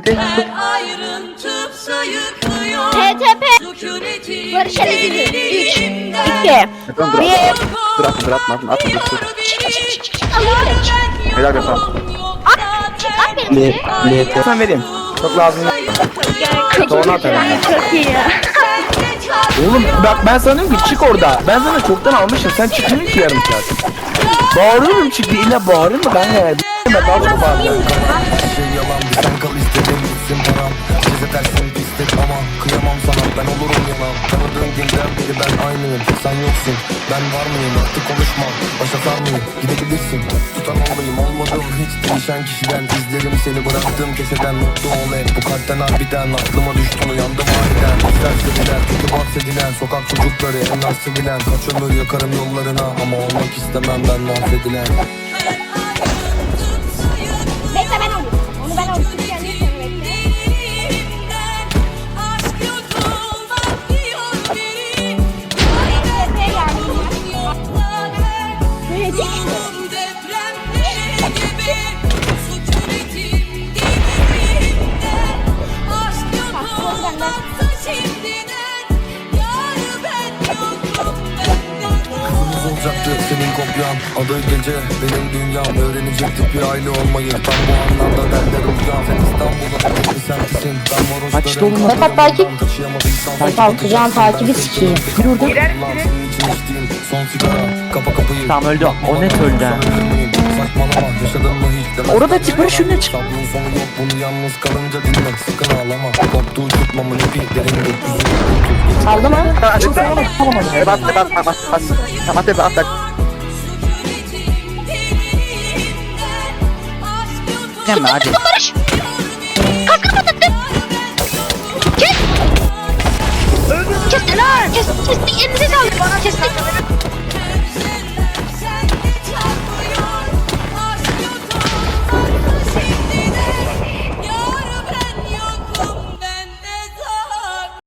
Hadi tut. Ayrıntı sayıklıyor. TTP. Barış Aleyhi. Üç, derinimden. iki, Efendim dur bir. atma. Atma dur. Helal tamam. At benimki. Sen vereyim. Çok lazım. Çok iyi. Oğlum bak ben sana diyorum ki çık orada. Ben sana çoktan almışım. Sen çıkmıyorsun ki yarım saat. Bağırıyorum çık diye. İlla bağırır mı? Ben de ben daha çok bağırıyorum. kıyamam sana ben olurum yalan Tanıdığın günden beri ben aynıyım sen yoksun ben var mıyım artık konuşmam başa sarmayayım gidebilirsin tutan olayım olmadım hiç değişen kişiden izlerim seni bıraktığım keseden mutlu ol hep bu kalpten harbiden aklıma düştün uyandım İster sevilen kötü bahsedilen sokak çocukları en az sevilen kaç ömür yakarım yollarına ama olmak istemem ben mahvedilen Bekle ben alayım. Onu ben alayım. Siz kendiniz. Müzik. Olacaktı senin kopyan Adı gece benim dünyam. Öğrenecektik bir aile olmayı. Tam bu anlarda derler uyan Sen İstanbul'un tek bir semtisin Ben varoşların Fakat takip- Kalkacağım takibi için içtiğim son sigara Kapa kapıyı. Tamam öldü. O net öldü Orada barış şununla çık. Sabrın sonu yok. Bunu yalnız kalınca dinle. Sakın ağlama. Koptuğu tutmamın ipi. Derin gökyüzü Aldı mı? Açık sen onu tutamadım. Bas bas bas bas bas. Tamam tepe at. Hemen hadi. Sıkın Barış. Kaskını patlattın. Kes. Kes lan. Kes. Kestik elinize sağlık. Kestik.